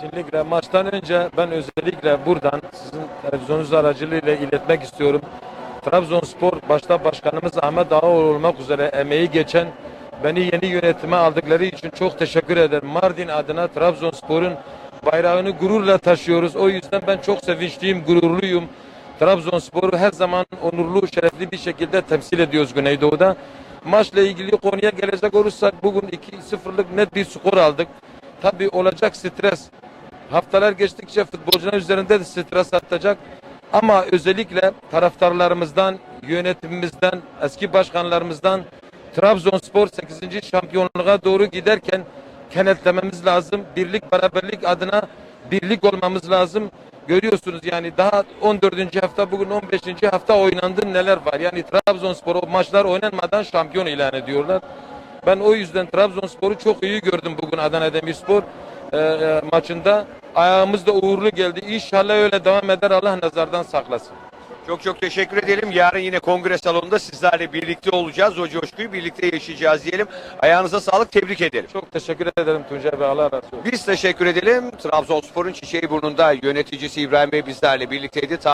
Kesinlikle maçtan önce ben özellikle buradan sizin televizyonunuz aracılığıyla iletmek istiyorum. Trabzonspor başta başkanımız Ahmet Ağaoğlu olmak üzere emeği geçen beni yeni yönetime aldıkları için çok teşekkür ederim. Mardin adına Trabzonspor'un bayrağını gururla taşıyoruz. O yüzden ben çok sevinçliyim, gururluyum. Trabzonspor'u her zaman onurlu, şerefli bir şekilde temsil ediyoruz Güneydoğu'da. Maçla ilgili konuya gelecek olursak bugün 2-0'lık net bir skor aldık. Tabii olacak stres. Haftalar geçtikçe futbolcular üzerinde de stres artacak. Ama özellikle taraftarlarımızdan, yönetimimizden, eski başkanlarımızdan Trabzonspor 8. şampiyonluğa doğru giderken kenetlememiz lazım. Birlik, beraberlik adına birlik olmamız lazım. Görüyorsunuz yani daha 14. hafta bugün 15. hafta oynandı neler var. Yani Trabzonspor o maçlar oynanmadan şampiyon ilan ediyorlar. Ben o yüzden Trabzonspor'u çok iyi gördüm bugün Adana Demirspor e, e, maçında. Ayağımız da uğurlu geldi. İnşallah öyle devam eder Allah nazardan saklasın. Çok çok teşekkür edelim. Yarın yine kongre salonunda sizlerle birlikte olacağız. O coşkuyu birlikte yaşayacağız diyelim. Ayağınıza sağlık, tebrik edelim. Çok teşekkür ederim Tuncay Bey. Allah razı olsun. Biz teşekkür edelim. Trabzonspor'un Çiçeği Burnu'nda yöneticisi İbrahim Bey bizlerle birlikteydi.